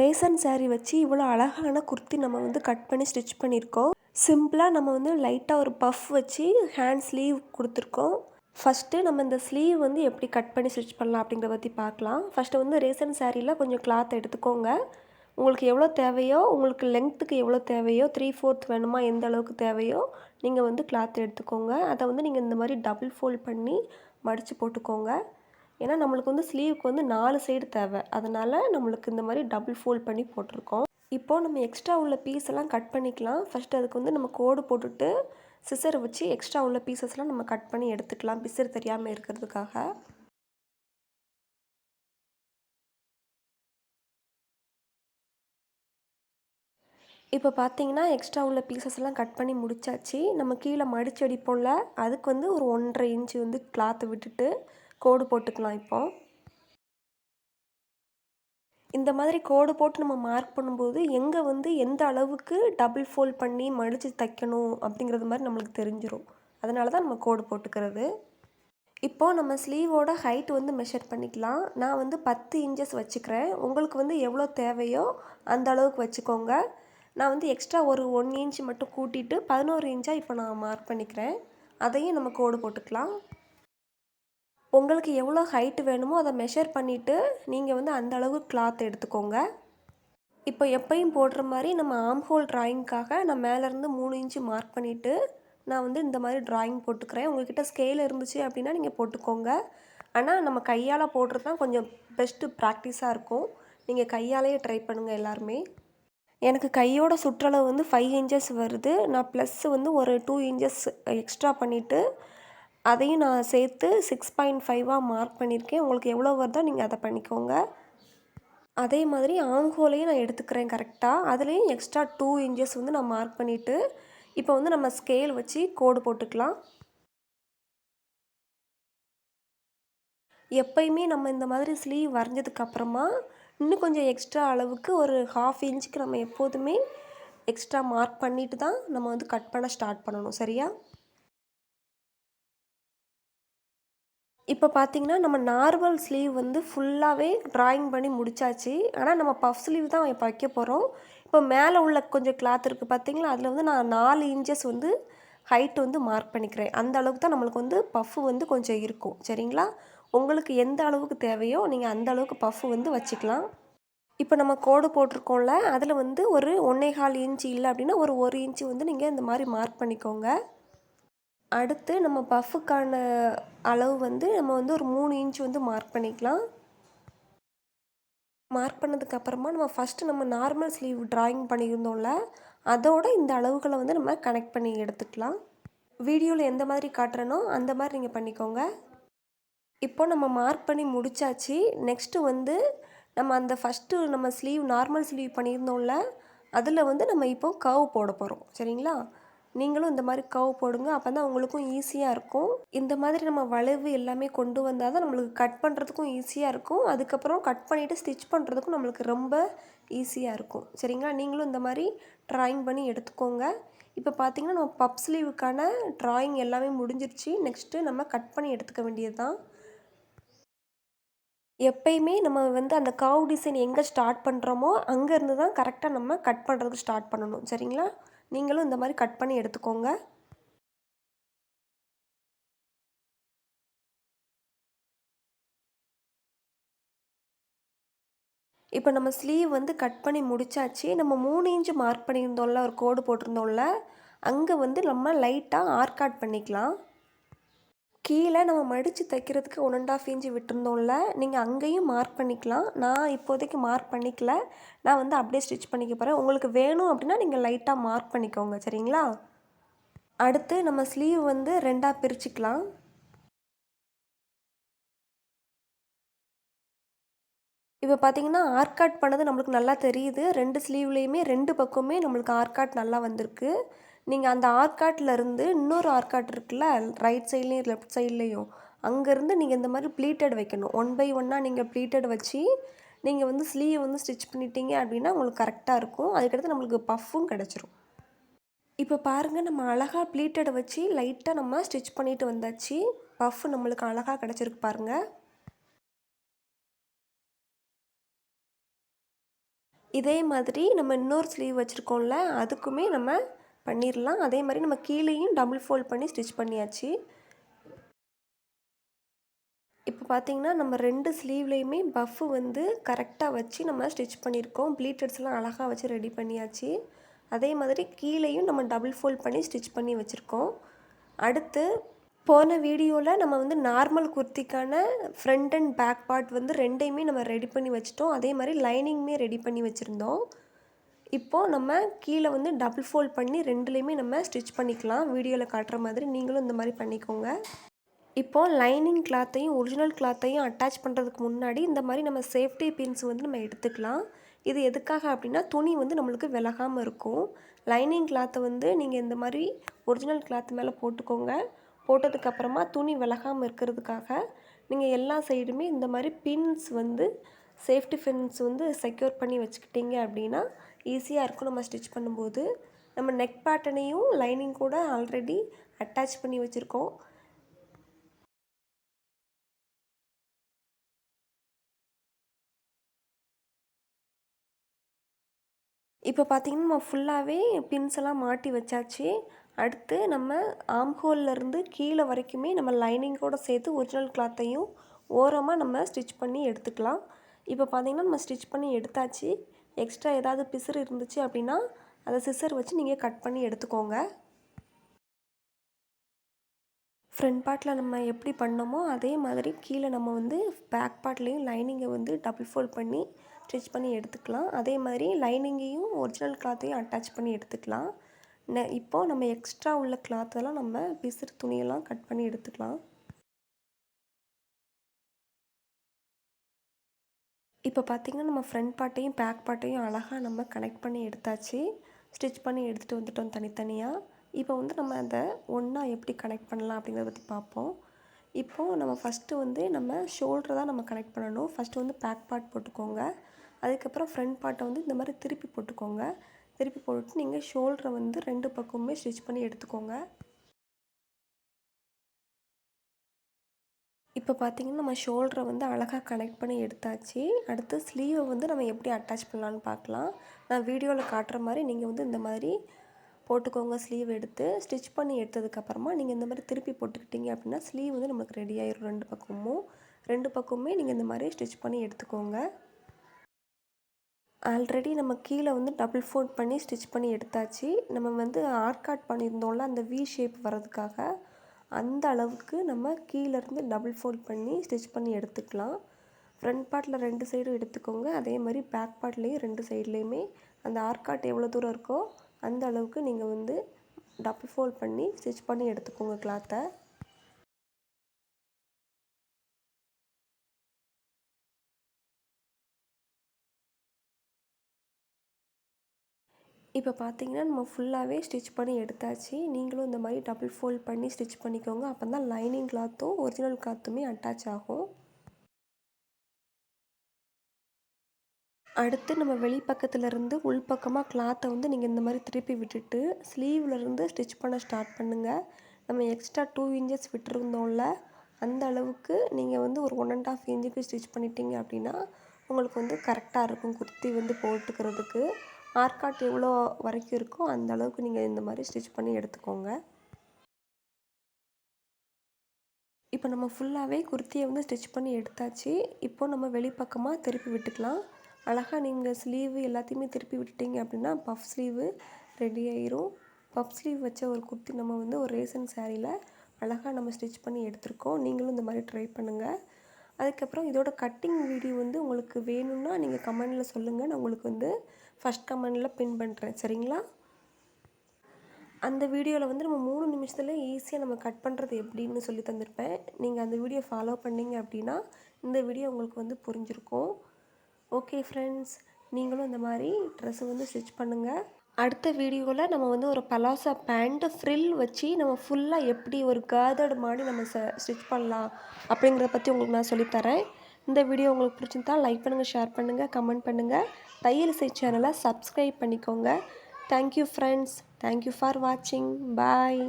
Ration sari வச்சு இவ்வளோ அழகான குர்த்தி நம்ம வந்து கட் பண்ணி ஸ்டிச் பண்ணியிருக்கோம். சிம்பிளாக நம்ம வந்து லைட்டாக ஒரு பஃப் வச்சு ஹேண்ட் ஸ்லீவ் கொடுத்துருக்கோம். ஃபஸ்ட்டு நம்ம இந்த ஸ்லீவ் வந்து எப்படி கட் பண்ணி ஸ்டிச் பண்ணலாம் அப்படிங்கிறத பற்றி பார்க்கலாம். ஃபஸ்ட்டு வந்து ரேசன் சேரீயில் கொஞ்சம் கிளாத் எடுத்துக்கோங்க. உங்களுக்கு எவ்வளோ தேவையோ உங்களுக்கு லென்த்துக்கு எவ்வளோ தேவையோ த்ரீ ஃபோர்த் வேணுமா எந்த அளவுக்கு தேவையோ நீங்கள் வந்து கிளாத் எடுத்துக்கோங்க. அதை வந்து நீங்கள் இந்த மாதிரி டபுள் ஃபோல்ட் பண்ணி மடித்து போட்டுக்கோங்க. ஏன்னா நம்மளுக்கு வந்து ஸ்லீவுக்கு வந்து நாலு சைடு தேவை. அதனால் நம்மளுக்கு இந்த மாதிரி டபுள் ஃபோல்ட் பண்ணி போட்டிருக்கோம். இப்போது நம்ம எக்ஸ்ட்ரா உள்ள பீஸ் எல்லாம் கட் பண்ணிக்கலாம். ஃபஸ்ட்டு அதுக்கு வந்து நம்ம கோடு போட்டுட்டு சிசரை வச்சு எக்ஸ்ட்ரா உள்ள பீசஸ்லாம் நம்ம கட் பண்ணி எடுத்துக்கலாம். பிசர் தெரியாமல் இருக்கிறதுக்காக. இப்போ பார்த்தீங்கன்னா எக்ஸ்ட்ரா உள்ள பீசஸ் எல்லாம் கட் பண்ணி முடிச்சாச்சு. நம்ம கீழே மடிச்சு அடிப்போம்ல அதுக்கு வந்து ஒரு ஒன்றரை இன்ச்சு வந்து கிளாத்தை விட்டுட்டு கோடு போட்டுக்கலாம் இப்போ. இந்த மாதிரி கோடு போட்டு நம்ம மார்க் பண்ணும்போது எங்கே வந்து எந்த அளவுக்கு டபுள் ஃபோல்ட் பண்ணி மடித்து தைக்கணும் அப்படிங்கிறது மாதிரி நம்மளுக்கு தெரிஞ்சிடும் அதனால தான் நம்ம கோடு போட்டுக்கிறது. இப்போது நம்ம ஸ்லீவோட ஹைட் வந்து மெஷர் பண்ணிக்கலாம். நான் வந்து பத்து இன்ச்சஸ் வச்சுக்கிறேன். உங்களுக்கு வந்து எவ்வளோ தேவையோ அந்த அளவுக்கு வச்சுக்கோங்க. நான் வந்து எக்ஸ்ட்ரா ஒரு ஒன் இன்ச் மட்டும் கூட்டிட்டு பதினோரு இன்ச்சாக இப்போ நான் மார்க் பண்ணிக்கிறேன். அதையும் நம்ம கோடு போட்டுக்கலாம். உங்களுக்கு எவ்வளோ ஹைட்டு வேணுமோ அதை மெஷர் பண்ணிவிட்டு நீங்கள் வந்து அந்த அளவு கிளாத் எடுத்துக்கோங்க. இப்போ எப்பயும் போடுற மாதிரி நம்ம ஆம் ஹோல் ட்ராயிங்க்காக நான் மேலேருந்து மூணு இன்ச்சு மார்க் பண்ணிவிட்டு நான் வந்து இந்த மாதிரி ட்ராயிங் போட்டுக்கிறேன். உங்கள்கிட்ட ஸ்கேல் இருந்துச்சு அப்படின்னா நீங்கள் போட்டுக்கோங்க. ஆனால் நம்ம கையால் போடுறது தான் கொஞ்சம் பெஸ்ட்டு ப்ராக்டிஸாக இருக்கும். நீங்கள் கையாலேயே ட்ரை பண்ணுங்கள் எல்லாருமே. எனக்கு கையோட சுற்றளவு வந்து ஃபைவ் இன்ச்சஸ் வருது. நான் ப்ளஸ் வந்து ஒரு டூ இன்ச்சஸ் எக்ஸ்ட்ரா பண்ணிவிட்டு அதையும் நான் சேர்த்து சிக்ஸ் பாயிண்ட் ஃபைவாக மார்க் பண்ணியிருக்கேன். உங்களுக்கு எவ்வளோ வருதோ நீங்கள் அதை பண்ணிக்கோங்க. அதே மாதிரி ஆங்கோலையும் நான் எடுத்துக்கிறேன் கரெக்டாக அதுலேயும் எக்ஸ்ட்ரா டூ இன்ச்சஸ் வந்து நான் மார்க் பண்ணிவிட்டு இப்போ வந்து நம்ம ஸ்கேல் வச்சு கோடு போட்டுக்கலாம். எப்பயுமே நம்ம இந்த மாதிரி ஸ்லீவ் வரைஞ்சதுக்கப்புறமா இன்னும் கொஞ்சம் எக்ஸ்ட்ரா அளவுக்கு ஒரு ஹாஃப் இன்ச்சுக்கு நம்ம எப்போதுமே எக்ஸ்ட்ரா மார்க் பண்ணிட்டு தான் நம்ம வந்து கட் பண்ண ஸ்டார்ட் பண்ணணும். சரியா? இப்போ பார்த்தீங்கன்னா நம்ம நார்மல் ஸ்லீவ் வந்து ஃபுல்லாகவே ட்ராயிங் பண்ணி முடிச்சாச்சு. ஆனால் நம்ம பஃப் ஸ்லீவ் தான் இப்போ வைக்க போகிறோம் இப்போ மேலே உள்ள கொஞ்சம் கிளாத் இருக்குது பார்த்தீங்களா? அதில் வந்து நான் நாலு இன்ச்சஸ் வந்து ஹைட் வந்து மார்க் பண்ணிக்கிறேன். அந்த அளவுக்கு தான் நம்மளுக்கு வந்து பஃப்பு வந்து கொஞ்சம் இருக்கும். சரிங்களா? உங்களுக்கு எந்த அளவுக்கு தேவையோ நீங்கள் அந்த அளவுக்கு பஃப் வந்து வச்சுக்கலாம். இப்போ நம்ம கோடு போட்டிருக்கோம்ல அதில் வந்து ஒரு ஒன்றே கால் இன்ச்சு இல்லை அப்படின்னா ஒரு ஒரு இன்ச்சு வந்து நீங்கள் இந்த மாதிரி மார்க் பண்ணிக்கோங்க. அடுத்து நம்ம பஃப்புக்கான அளவு வந்து நம்ம வந்து ஒரு மூணு இன்ச் வந்து மார்க் பண்ணிக்கலாம். மார்க் பண்ணதுக்கப்புறமா நம்ம ஃபஸ்ட்டு நம்ம நார்மல் ஸ்லீவ் ட்ராயிங் பண்ணியிருந்தோம்ல அதோட இந்த அளவுகளை வந்து நம்ம கனெக்ட் பண்ணி எடுத்துக்கலாம். வீடியோவில் எந்த மாதிரி காட்டுறனோ அந்த மாதிரி நீங்கள் பண்ணிக்கோங்க. இப்போ நம்ம மார்க் பண்ணி முடிச்சாச்சு. நெக்ஸ்ட்டு வந்து நம்ம அந்த ஃபஸ்ட்டு நம்ம ஸ்லீவ் நார்மல் ஸ்லீவ் பண்ணியிருந்தோம்ல அதில் வந்து நம்ம இப்போ கவ் போட போகிறோம் சரிங்களா? நீங்களும் இந்த மாதிரி கவ் போடுங்க அப்போ தான் உங்களுக்கும் ஈஸியாக இருக்கும். இந்த மாதிரி நம்ம வளைவு எல்லாமே கொண்டு வந்தால் தான் நம்மளுக்கு கட் பண்ணுறதுக்கும் ஈஸியாக இருக்கும். அதுக்கப்புறம் கட் பண்ணிவிட்டு ஸ்டிச் பண்ணுறதுக்கும் நம்மளுக்கு ரொம்ப ஈஸியாக இருக்கும். சரிங்களா? நீங்களும் இந்த மாதிரி ட்ராயிங் பண்ணி எடுத்துக்கோங்க. இப்போ பார்த்தீங்கன்னா நம்ம பப் ஸ்லீவுக்கான ட்ராயிங் எல்லாமே முடிஞ்சிருச்சு. நெக்ஸ்ட்டு நம்ம கட் பண்ணி எடுத்துக்க வேண்டியது தான் எப்பயுமே நம்ம வந்து அந்த கவ் டிசைன் எங்கே ஸ்டார்ட் பண்ணுறோமோ அங்கேருந்து தான் கரெக்டாக நம்ம கட் பண்ணுறதுக்கு ஸ்டார்ட் பண்ணணும். சரிங்களா? நீங்களும் இந்த மாதிரி கட் பண்ணி எடுத்துக்கோங்க. இப்போ நம்ம ஸ்லீவ் வந்து கட் பண்ணி முடிச்சாச்சு. நம்ம மூணு இன்ச்சு மார்க் பண்ணியிருந்தோம்ல ஒரு கோடு போட்டிருந்தோம்ல அங்கே வந்து நம்ம லைட்டாக ஆர்காட் பண்ணிக்கலாம். கீழே நம்ம மடித்து தைக்கிறதுக்கு ஒன் அண்ட் ஆஃப் இன்ச்சு விட்டுருந்தோம்ல நீங்கள் அங்கேயும் மார்க் பண்ணிக்கலாம். நான் இப்போதைக்கு மார்க் பண்ணிக்கல. நான் வந்து அப்படியே ஸ்டிச் பண்ணிக்க போகிறேன் உங்களுக்கு வேணும் அப்படின்னா நீங்கள் லைட்டாக மார்க் பண்ணிக்கோங்க சரிங்களா? அடுத்து நம்ம ஸ்லீவ் வந்து ரெண்டாக பிரிச்சுக்கலாம். இப்போ பார்த்தீங்கன்னா ஆர்காட் பண்ணது நம்மளுக்கு நல்லா தெரியுது. ரெண்டு ஸ்லீவ்லேயுமே ரெண்டு பக்கமே நம்மளுக்கு ஆர்காட் நல்லா வந்திருக்கு. நீங்கள் அந்த ஆர்காட்லேருந்து இருந்து இன்னொரு ஆர்காட் இருக்குல்ல ரைட் சைட்லேயும் லெஃப்ட் சைட்லேயும் அங்கேருந்து நீங்கள் இந்த மாதிரி ப்ளீட்டட் வைக்கணும். ஒன் பை ஒன்னாக நீங்கள் ப்ளீட்டட் வச்சு நீங்கள் வந்து ஸ்லீவை வந்து ஸ்டிச் பண்ணிட்டீங்க அப்படின்னா உங்களுக்கு கரெக்டாக இருக்கும். அதுக்கடுத்து நம்மளுக்கு பஃப்பும் கிடச்சிரும். இப்போ பாருங்கள் நம்ம அழகாக ப்ளீட்டடை வச்சு லைட்டாக நம்ம ஸ்டிச் பண்ணிட்டு வந்தாச்சு. பஃப் நம்மளுக்கு அழகாக கிடச்சிருக்கு பாருங்கள் இதே மாதிரி நம்ம இன்னொரு ஸ்லீவ் வச்சுருக்கோம்ல அதுக்குமே நம்ம பண்ணிடலாம் அதே மாதிரி நம்ம கீழேயும் டபுள் ஃபோல்ட் பண்ணி ஸ்டிச் பண்ணியாச்சு. இப்போ பார்த்தீங்கன்னா நம்ம ரெண்டு ஸ்லீவ்லேயுமே பஃப்பு வந்து கரெக்டாக வச்சு நம்ம ஸ்டிச் பண்ணியிருக்கோம் ப்ளீட்டட்ஸ்லாம் அழகாக வச்சு ரெடி பண்ணியாச்சு. அதே மாதிரி கீழேயும் நம்ம டபுள் ஃபோல்ட் பண்ணி ஸ்டிச் பண்ணி வச்சுருக்கோம். அடுத்து போன வீடியோவில் நம்ம வந்து நார்மல் குர்த்திக்கான ஃப்ரண்ட் அண்ட் பேக் பார்ட் வந்து ரெண்டையுமே நம்ம ரெடி பண்ணி வச்சிட்டோம். அதே மாதிரி லைனிங்குமே ரெடி பண்ணி வச்சுருந்தோம். இப்போது நம்ம கீழே வந்து டபுள் ஃபோல்ட் பண்ணி ரெண்டுலேயுமே நம்ம ஸ்டிச் பண்ணிக்கலாம். வீடியோவில் காட்டுற மாதிரி நீங்களும் இந்த மாதிரி பண்ணிக்கோங்க. இப்போது லைனிங் கிளாத்தையும் ஒரிஜினல் கிளாத்தையும் அட்டாச் பண்ணுறதுக்கு முன்னாடி இந்த மாதிரி நம்ம சேஃப்டி பின்ஸ் வந்து நம்ம எடுத்துக்கலாம். இது எதுக்காக அப்படின்னா துணி வந்து நம்மளுக்கு விலகாமல் இருக்கும். லைனிங் கிளாத்தை வந்து நீங்கள் இந்த மாதிரி ஒரிஜினல் கிளாத் மேலே போட்டுக்கோங்க. போட்டதுக்கப்புறமா துணி விலகாமல் இருக்கிறதுக்காக நீங்கள் எல்லா சைடுமே இந்த மாதிரி பின்ஸ் வந்து சேஃப்டி பின்ஸ் வந்து செக்யூர் பண்ணி வச்சுக்கிட்டீங்க அப்படின்னா ஈஸியாக இருக்கும். நம்ம ஸ்டிச் பண்ணும்போது நம்ம நெக் பேட்டனையும் லைனிங் கூட ஆல்ரெடி அட்டாச் பண்ணி வச்சுருக்கோம். இப்போ பார்த்திங்கன்னா நம்ம ஃபுல்லாகவே பின்ஸ் எல்லாம் மாட்டி வச்சாச்சு. அடுத்து நம்ம ஆம்ஹோல்லேருந்து கீழே வரைக்குமே நம்ம லைனிங்கோடு சேர்த்து ஒரிஜினல் கிளாத்தையும் ஓரமாக நம்ம ஸ்டிச் பண்ணி எடுத்துக்கலாம். இப்போ பார்த்திங்கன்னா நம்ம ஸ்டிச் பண்ணி எடுத்தாச்சு. எக்ஸ்ட்ரா ஏதாவது பிசுறு இருந்துச்சு அப்படின்னா அதை சிசர் வச்சு நீங்கள் கட் பண்ணி எடுத்துக்கோங்க. ஃப்ரண்ட் பார்ட்டில் நம்ம எப்படி பண்ணோமோ அதே மாதிரி கீழே நம்ம வந்து பேக் பார்ட்லேயும் லைனிங்கை வந்து டபுள் ஃபோல்ட் பண்ணி ஸ்டிச் பண்ணி எடுத்துக்கலாம். அதே மாதிரி லைனிங்கையும் ஒரிஜினல் கிளாத்தையும் அட்டாச் பண்ணி எடுத்துக்கலாம். நெ இப்போது நம்ம எக்ஸ்ட்ரா உள்ள கிளாத்தெல்லாம் நம்ம பிசிறு துணியெல்லாம் கட் பண்ணி எடுத்துக்கலாம். இப்போ பார்த்திங்கன்னா நம்ம ஃப்ரண்ட் பார்ட்டையும் பேக் பார்ட்டையும் அழகாக நம்ம கனெக்ட் பண்ணி எடுத்தாச்சு. ஸ்டிச் பண்ணி எடுத்துகிட்டு வந்துட்டோம் தனித்தனியாக இப்போ வந்து நம்ம அதை ஒன்றா எப்படி கனெக்ட் பண்ணலாம் அப்படிங்கிறத பற்றி பார்ப்போம். இப்போது நம்ம ஃபஸ்ட்டு வந்து நம்ம ஷோல்டரை தான் நம்ம கனெக்ட் பண்ணணும். ஃபஸ்ட்டு வந்து பேக் பார்ட் போட்டுக்கோங்க. அதுக்கப்புறம் ஃப்ரண்ட் பார்ட்டை வந்து இந்த மாதிரி திருப்பி போட்டுக்கோங்க. திருப்பி போட்டுட்டு நீங்கள் ஷோல்டரை வந்து ரெண்டு பக்கமுமே ஸ்டிச் பண்ணி எடுத்துக்கோங்க. இப்போ பார்த்திங்கன்னா நம்ம ஷோல்டரை வந்து அழகாக கனெக்ட் பண்ணி எடுத்தாச்சு. அடுத்து ஸ்லீவை வந்து நம்ம எப்படி அட்டாச் பண்ணலான்னு பார்க்கலாம். நான் வீடியோவில் காட்டுற மாதிரி நீங்கள் வந்து இந்த மாதிரி போட்டுக்கோங்க ஸ்லீவ் எடுத்து. ஸ்டிச் பண்ணி எடுத்ததுக்கப்புறமா நீங்கள் இந்த மாதிரி திருப்பி போட்டுக்கிட்டீங்க அப்படின்னா ஸ்லீவ் வந்து நமக்கு ரெடி ஆயிடும் ரெண்டு பக்கமும். ரெண்டு பக்கமுமே நீங்கள் இந்த மாதிரி ஸ்டிச் பண்ணி எடுத்துக்கோங்க. ஆல்ரெடி நம்ம கீழே வந்து டபுள் ஃபோல்ட் பண்ணி ஸ்டிச் பண்ணி எடுத்தாச்சு. நம்ம வந்து ஆர்காட் பண்ணியிருந்தோம்ல அந்த வி ஷேப் வர்றதுக்காக. அந்த அளவுக்கு நம்ம கீழேருந்து டபுள் ஃபோல்ட் பண்ணி ஸ்டிச் பண்ணி எடுத்துக்கலாம். ஃப்ரண்ட் பார்ட்டில் ரெண்டு சைடும் எடுத்துக்கோங்க. அதே மாதிரி பேக் பார்ட்லேயும் ரெண்டு சைட்லேயுமே அந்த ஆர்காட் எவ்வளோ தூரம் இருக்கோ அந்த அளவுக்கு நீங்கள் வந்து டபுள் ஃபோல்ட் பண்ணி ஸ்டிச் பண்ணி எடுத்துக்கோங்க கிளாத்தை இப்போ பார்த்தீங்கன்னா நம்ம ஃபுல்லாகவே ஸ்டிச் பண்ணி எடுத்தாச்சு. நீங்களும் இந்த மாதிரி டபுள் ஃபோல்ட் பண்ணி ஸ்டிச் பண்ணிக்கோங்க. அப்போ தான் லைனிங் கிளாத்தும் ஒரிஜினல் கிளாத்துமே அட்டாச் ஆகும். அடுத்து நம்ம வெளிப்பக்கத்துலேருந்து உள்பக்கமாக கிளாத்தை வந்து நீங்கள் இந்த மாதிரி திருப்பி விட்டுட்டு ஸ்லீவ்லேருந்து ஸ்டிச் பண்ண ஸ்டார்ட் பண்ணுங்கள் நம்ம எக்ஸ்ட்ரா டூ இன்ச்சஸ் விட்டுருந்தோம்ல அந்த அளவுக்கு நீங்கள் வந்து ஒரு ஒன் அண்ட் ஆஃப் இன்ச்சுக்கு ஸ்டிச் பண்ணிட்டீங்க அப்படின்னா உங்களுக்கு வந்து கரெக்டாக இருக்கும். குர்த்தி வந்து போட்டுக்கிறதுக்கு. ஆர்காட் எவ்வளோ வரைக்கும் இருக்கோ அந்த அளவுக்கு நீங்கள் இந்த மாதிரி ஸ்டிச் பண்ணி எடுத்துக்கோங்க. இப்போ நம்ம ஃபுல்லாகவே குர்த்தியை வந்து ஸ்டிச் பண்ணி எடுத்தாச்சு. இப்போது நம்ம வெளிப்பக்கமாக திருப்பி விட்டுக்கலாம். அழகாக நீங்கள் ஸ்லீவு எல்லாத்தையுமே திருப்பி விட்டுட்டீங்க அப்படின்னா பஃப் ஸ்லீவு ரெடி ஆயிரும். பஃப் ஸ்லீவ் வச்ச ஒரு குர்த்தி நம்ம வந்து ஒரு ரேசன் சேரீயில் அழகாக நம்ம ஸ்டிச் பண்ணி எடுத்திருக்கோம். நீங்களும் இந்த மாதிரி ட்ரை பண்ணுங்கள் அதுக்கப்புறம் இதோட கட்டிங் வீடியோ வந்து உங்களுக்கு வேணும்னா நீங்கள் கமெண்டில் சொல்லுங்கள் நான் உங்களுக்கு வந்து ஃபஸ்ட் கமெண்டில் பின் பண்ணுறேன் சரிங்களா? அந்த வீடியோவில் வந்து நம்ம மூணு நிமிஷத்தில் ஈஸியாக நம்ம கட் பண்ணுறது எப்படின்னு சொல்லி தந்திருப்பேன். நீங்கள் அந்த வீடியோ ஃபாலோ பண்ணிங்க அப்படின்னா இந்த வீடியோ உங்களுக்கு வந்து புரிஞ்சிருக்கும். ஓகே ஃப்ரெண்ட்ஸ் நீங்களும் இந்த மாதிரி ட்ரெஸ்ஸு வந்து ஸ்டிச் பண்ணுங்கள் அடுத்த வீடியோவில் நம்ம வந்து ஒரு பலாசா பேண்ட்டு ஃப்ரில் வச்சு நம்ம ஃபுல்லாக எப்படி ஒரு கேதர்டு மாதிரி நம்ம ச ஸ்டிச் பண்ணலாம் அப்படிங்கிறத பற்றி உங்களுக்கு நான் சொல்லித்தரேன் இந்த வீடியோ உங்களுக்கு பிடிச்சிருந்தா லைக் பண்ணுங்கள் ஷேர் பண்ணுங்கள் கமெண்ட் பண்ணுங்கள் தையல் இசை சேனலை சப்ஸ்கிரைப் பண்ணிக்கோங்க. தேங்க்யூ ஃப்ரெண்ட்ஸ் தேங்க்யூ ஃபார் வாட்சிங் பாய்